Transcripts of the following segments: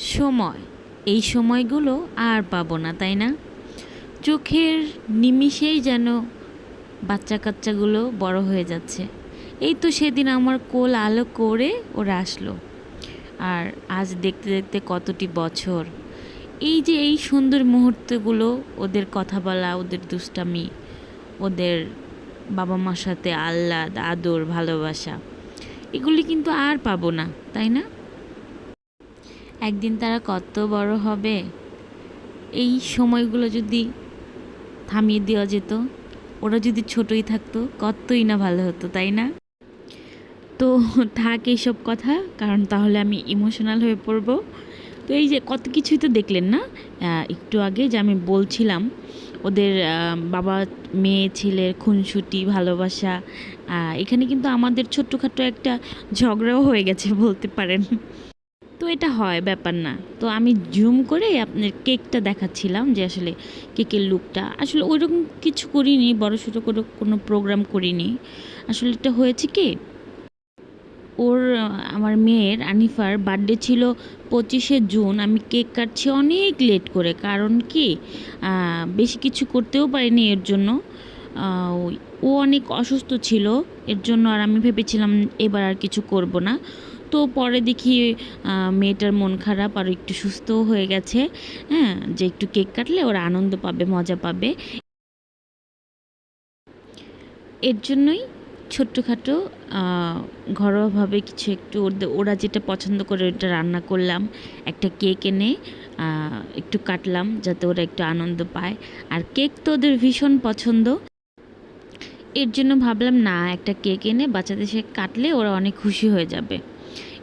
সময়। এই সময়গুলো আর পাবো না, তাই না? চোখের নিমিষেই যেন বাচ্চা কাচ্চাগুলো বড় হয়ে যাচ্ছে। এই তো সেদিন আমার কোল আলো করে ওরা আসলো। আর আজ দেখতে দেখতে কতটি বছর। এই যে এই সুন্দর মুহূর্তগুলো, ওদের কথা বলা, ওদের দুষ্টামি, ওদের বাবা মার সাথে আহ্লাদ, আদর, ভালোবাসা, এগুলি কিন্তু আর পাবো না, তাই না? একদিন তারা কত বড় হবে? এই সময়গুলো যদি থামিয়ে দেওয়া যেত, ওরা যদি ছোটই থাকতো, কতই না ভালো হতো, তাই না? তো থাক এইসব কথা, কারণ তাহলে আমি ইমোশনাল হয়ে পড়ব। তো এই যে কত কিছুই তো দেখলেন না? একটু আগে যে আমি বলছিলাম, ওদের বাবা, মেয়ে, ছেলের খুনসুটি, ভালোবাসা এখানে কিন্তু আমাদের ছোট্টখাটো একটা ঝগড়াও হয়ে গেছে, বলতে পারেন। তো এটা হয়, ব্যাপার না। তো আমি জুম করে আপনার কেকটা দেখাচ্ছিলাম যে আসলে কেকের লুকটা। আসলে ওইরকম কিছু করিনি, বড় ছোটো করে কোনো প্রোগ্রাম করিনি। আসলে এটা হয়েছে কি, ওর, আমার মেয়ের, আনিফার বার্থডে ছিল পঁচিশে জুন। আমি কেক কাটছি অনেক লেট করে। কারণ কি বেশি কিছু করতেও পারিনি এর জন্য। ও অনেক অসুস্থ ছিল। এর জন্য আর আমি ভেবেছিলাম এবার আর কিছু করব না। তো পরে দেখি মেয়েটার মন খারাপ আর একটু সুস্থও হয়ে গেছে। হ্যাঁ যে একটু কেক কাটলে ওরা আনন্দ পাবে, মজা পাবে। এর জন্যই ছোট্টখাটো ঘরোয়াভাবে কিছু একটু ওরা যেটা পছন্দ করে ওটা রান্না করলাম। একটা কেক এনে একটু কাটলাম যাতে ওরা একটু আনন্দ পায়। আর কেক তো ওদের ভীষণ পছন্দ। এর জন্য ভাবলাম, না, একটা কেক এনে বাচ্চাদের সে কাটলে ওরা অনেক খুশি হয়ে যাবে।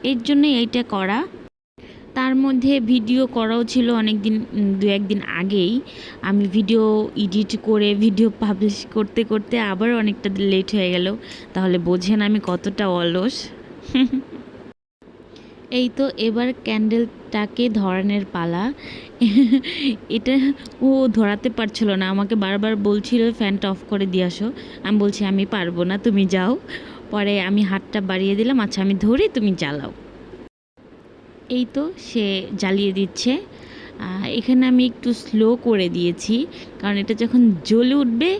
এর জন্য এইটা করা। তার মধ্যে ভিডিও করাও ছিল অনেক দিন দু একদিন আগেই। আমি ভিডিও এডিট করে, ভিডিও পাবলিশ করতে করতে আবার অনেকটা লেট হয়ে গেল। তাহলে বোঝেন আমি কতটা অলস। এই তো এবার ক্যান্ডেলটাকে ধরানোর পালা। এটা ও ধরাতে পারছিল না। আমাকে বারবার বলছিল, ফ্যানটা অফ করে দিয়ে আসো। আমি বলছি, আমি পারব না, তুমি যাও। পরে আমি হাতটা বাড়িয়ে দিলাম আচ্ছা আমি ধরি, তুমি জ্বালাও। এই তো সে জ্বালিয়ে দিচ্ছে। এখানে আমি একটু স্লো করে দিয়েছি, কারণ এটা যখন জ্বলে উঠবে,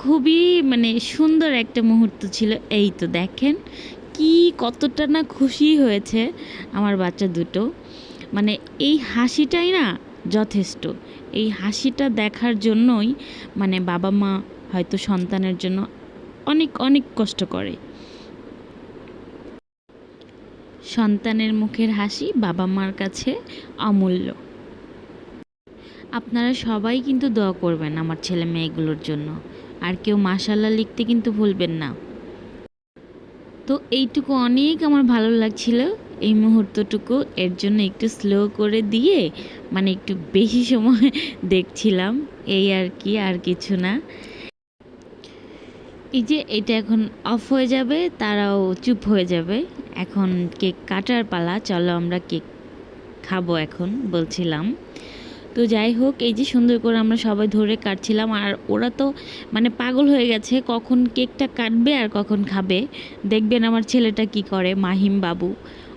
খুবই মানে সুন্দর একটা মুহূর্ত ছিল। এই তো দেখেন কি কতটা না খুশি হয়েছে আমার বাচ্চা দুটো। মানে এই হাসিটাই না যথেষ্ট। এই হাসিটা দেখার জন্যই মানে বাবা মা হয়তো সন্তানের জন্য অনেক অনেক কষ্ট করে। সন্তানের মুখের হাসি বাবা মার কাছে অমূল্য। আপনারা সবাই কিন্তু দোয়া করবেন আমার ছেলে মেয়েগুলোর জন্য। আর কেউ মাশাল্লাহ লিখতে কিন্তু ভুলবেন না। তো এইটুকু অনেক আমার ভালো লাগছিল। এই মুহূর্তটুকু এর জন্য একটু স্লো করে দিয়ে মানে একটু বেশি সময় দেখছিলাম। এই আর কি, আর কিছু না। এই যে এটা এখন অফ হয়ে যাবে, তারাও চুপ হয়ে যাবে। এখন কেক কাটার পালা, চলো আমরা কেক খাব এখন, বলছিলাম। তো যাই হোক, এই যে সুন্দর করে আমরা সবাই ধরে কাটছিলাম, আর ওরা তো মানে পাগল হয়ে গেছে, কখন কেকটা কাটবে আর কখন খাবে। দেখবেন আমার ছেলেটা কি করে, মাহিম বাবু।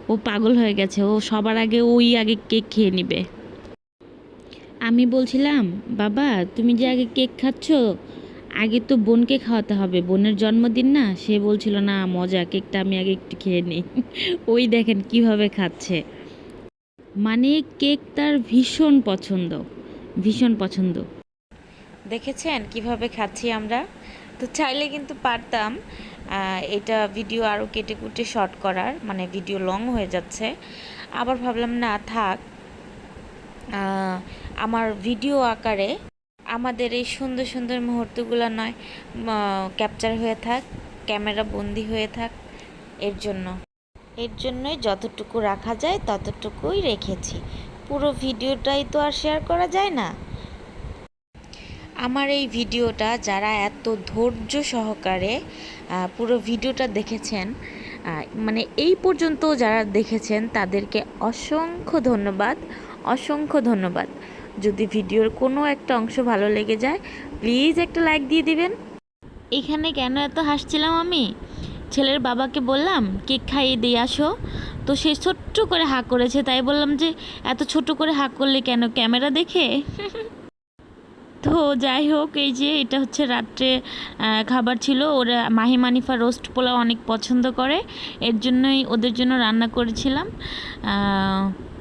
ও পাগল হয়ে গেছে, ও সবার আগে ওই আগে কেক খেয়ে নিবে। আমি বলছিলাম, বাবা, তুমি যে আগে কেক খাচ্ছ আগে তো বোনকে খাওয়াতে হবে। বোনের জন্মদিন না, সে বলছিল, না, মজা, কেকটা আমি আগে একটু খেয়ে নিই। ওই দেখেন কীভাবে খাচ্ছে। মানে কেক তার ভীষণ পছন্দ ভীষণ পছন্দ। দেখেছেন কীভাবে খাচ্ছি আমরা? তো চাইলে কিন্তু পারতাম এটা ভিডিও আরও কেটে কুটে শর্ট করার মানে ভিডিও লং হয়ে যাচ্ছে। আবার ভাবলাম, না, থাক। আমার ভিডিও আকারে আমাদের এই সুন্দর সুন্দর মুহূর্তগুলো নয় ক্যাপচার হয়ে থাক ক্যামেরা বন্দি হয়ে থাক, এর জন্য। এর জন্যই যতটুকু রাখা যায় ততটুকুই রেখেছি। পুরো ভিডিওটাই তো আর শেয়ার করা যায় না। আমার এই ভিডিওটা যারা এত ধৈর্য সহকারে পুরো ভিডিওটা দেখেছেন মানে এই পর্যন্ত যারা দেখেছেন তাদেরকে অসংখ্য ধন্যবাদ অসংখ্য ধন্যবাদ। যদি ভিডিওর কোনো একটা অংশ ভালো লেগে যায় প্লিজ একটা লাইক দিয়ে দিবেন। এখানে কেন এত হাসছিলাম আমি? ছেলের বাবাকে বললাম, কেক খাইয়ে দিয়ে আসো। তো সে ছোট্ট করে হাঁক করেছে, তাই বললাম যে, এত ছোট করে হাঁক করলে কেন, ক্যামেরা দেখে? তো যাই হোক, এই যে এটা হচ্ছে রাত্রে খাবার ছিল। ওরা মাহি মানিফা রোস্ট পোলাও অনেক পছন্দ করে। এর জন্যই ওদের জন্য রান্না করেছিলাম।